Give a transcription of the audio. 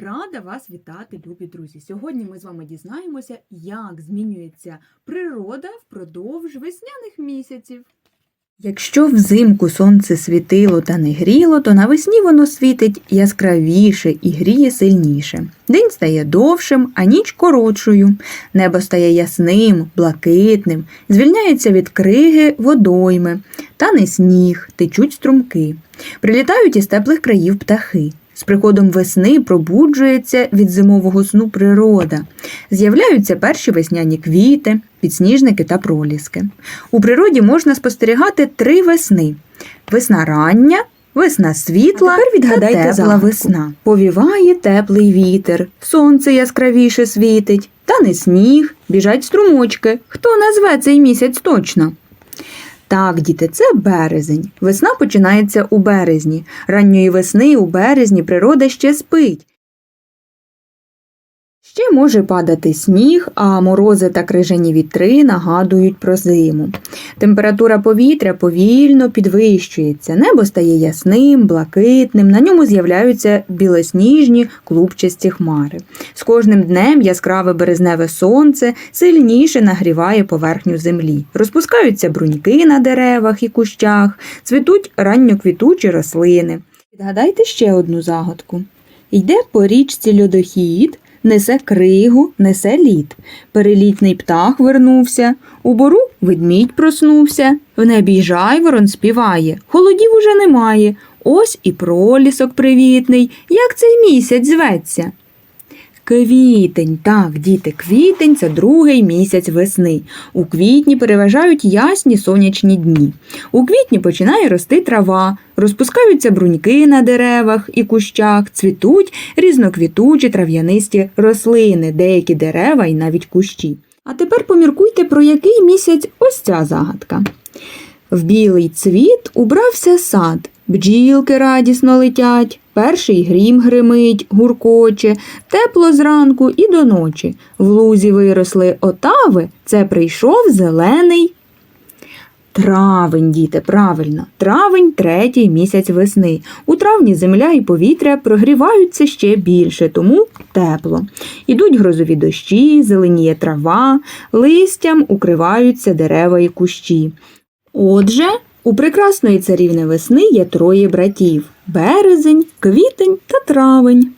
Рада вас вітати, любі друзі! Сьогодні ми з вами дізнаємося, як змінюється природа впродовж весняних місяців. Якщо взимку сонце світило та не гріло, то навесні воно світить яскравіше і гріє сильніше. День стає довшим, а ніч коротшою. Небо стає ясним, блакитним, звільняється від криги водойми, тане сніг, течуть струмки. Прилітають із теплих країв птахи. З приходом весни пробуджується від зимового сну природа. З'являються перші весняні квіти, підсніжники та проліски. У природі можна спостерігати три весни: весна рання, весна світла. Тепер відгадайте та тепла весна. Повіває теплий вітер, сонце яскравіше світить, тане сніг, біжать струмочки. Хто назве цей місяць точно? Так, діти, це березень. Весна починається у березні. Ранньої весни у березні природа ще спить. Ще може падати сніг, а морози та крижані вітри нагадують про зиму. Температура повітря повільно підвищується, небо стає ясним, блакитним, на ньому з'являються білосніжні клубчасті хмари. З кожним днем яскраве березневе сонце сильніше нагріває поверхню землі. Розпускаються бруньки на деревах і кущах, цвітуть ранньоквітучі рослини. Відгадайте ще одну загадку. Йде по річці льодохід, несе кригу, несе лід. Перелітний птах вернувся, у бору ведмідь проснувся, в небі жайворон співає, холодів уже немає. Ось і пролісок привітний, як цей місяць зветься. Квітень, так, діти, квітень це другий місяць весни. У квітні переважають ясні сонячні дні. У квітні починає рости трава, розпускаються бруньки на деревах і кущах, цвітуть різноквітучі трав'янисті рослини, деякі дерева і навіть кущі. А тепер поміркуйте, про який місяць ось ця загадка. В білий цвіт убрався сад, бджілки радісно летять, перший грім гримить, гуркоче, тепло зранку і до ночі. В лузі виросли отави, це прийшов зелений. Травень, діти, правильно. Травень третій місяць весни. У травні земля і повітря прогріваються ще більше, тому тепло. Ідуть грозові дощі, зеленіє трава, листям укриваються дерева і кущі. Отже, у прекрасної царівни весни є троє братів березень, квітень та травень.